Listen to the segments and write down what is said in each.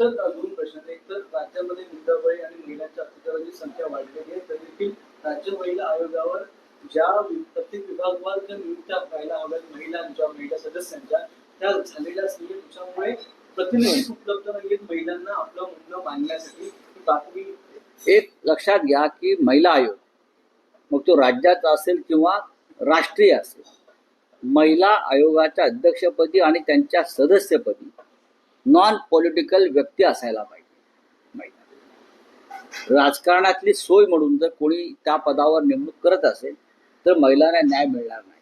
Sir दोन प्रश्न एक तर राज्यामध्ये लिंगबळी आणि महिलांच्या अत्याचाराची संख्या वाढलेली आहे. तरी देखील राज्य महिला आयोगावर ज्या प्रत्येक विभागवार ज्या नियुक्त्या व्हायला हव्यात महिलांच्या महिला सदस्यांच्या त्या झालेल्या असलेल्या त्याच्यामुळे प्रतिनिधी उपलब्ध नाहीयेत. महिलांना आपलं म्हणणं मांडण्यासाठी ही बातमी एक लक्षात घ्या की महिला आयोग मग तो राज्याचा असेल किंवा राष्ट्रीय असेल महिला आयोगाच्या अध्यक्षपदी आणि त्यांच्या सदस्यपदी नॉन पॉलिटिकल व्यक्ती असायला पाहिजे. राजकारणातली सोय म्हणून जर कोणी त्या पदावर नेमणूक करत असेल तर महिलांना न्याय मिळणार नाही.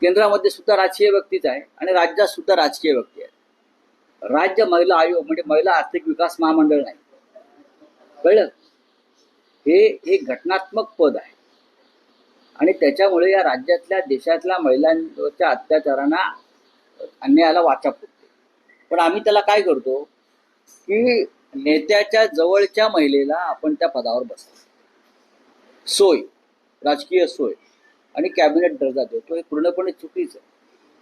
केंद्रामध्ये सुद्धा राजकीय व्यक्तीच आहे आणि राज्यात सुद्धा राजकीय व्यक्ती आहे राज्य महिला आयोग म्हणजे महिला आर्थिक विकास महामंडळ नाही. कळलं? हे एक घटनात्मक पद आहे. आणि त्याच्यामुळे या राज्यातल्या देशातल्या महिलांच्या अत्याचारांना अन्यायाला वाचा फुटते पण आम्ही त्याला काय करतो की नेत्याच्या जवळच्या महिलेला आपण त्या पदावर बसतो. सोय राजकीय सोय. आणि कॅबिनेट दर्जा देतो. हे पूर्णपणे चुकीचं आहे.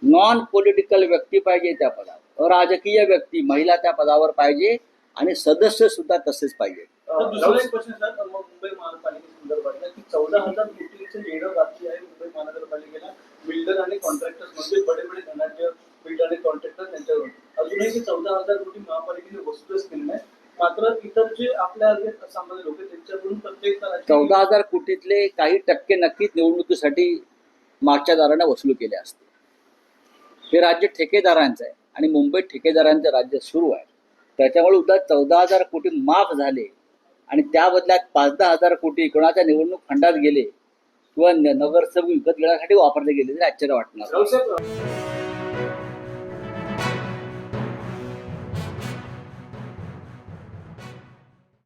नॉन पॉलिटिकल व्यक्ती पाहिजे त्या पदावर. अराजकीय व्यक्ती महिला त्या पदावर पाहिजे आणि सदस्य सुद्धा तसेच पाहिजे. मुंबई महानगरपालिकेला. बिल्डर आणि कॉन्ट्रॅक्टर्स म्हणजे बडे बडे धनाढ्य बिल्डर आणि कॉन्ट्रॅक्टर त्यांच्यावर. अजूनही चौदा हजार कोटी महापालिकेने वसूलच केले नाही मात्र इतर जे आपल्या सामान्य लोक आहेत त्यांच्याकडून प्रत्येक राज्याची- चौदा हजार कोटीतले काही टक्के नक्कीच निवडणुकीसाठी मागच्या दाराने वसूल केले असते. हे राज्य ठेकेदारांचं आहे आणि मुंबईत ठेकेदारांचं राज्य सुरू आहे. त्याच्यामुळे उद्या चौदा हजार कोटी माफ झाले आणि त्या बदल्यात पाच दहा हजार कोटी कोणाच्या निवडणूक खंडात गेले किंवा नगरसेवक विकत घेण्यासाठी वापरले गेले तरी आश्चर्य वाटणार.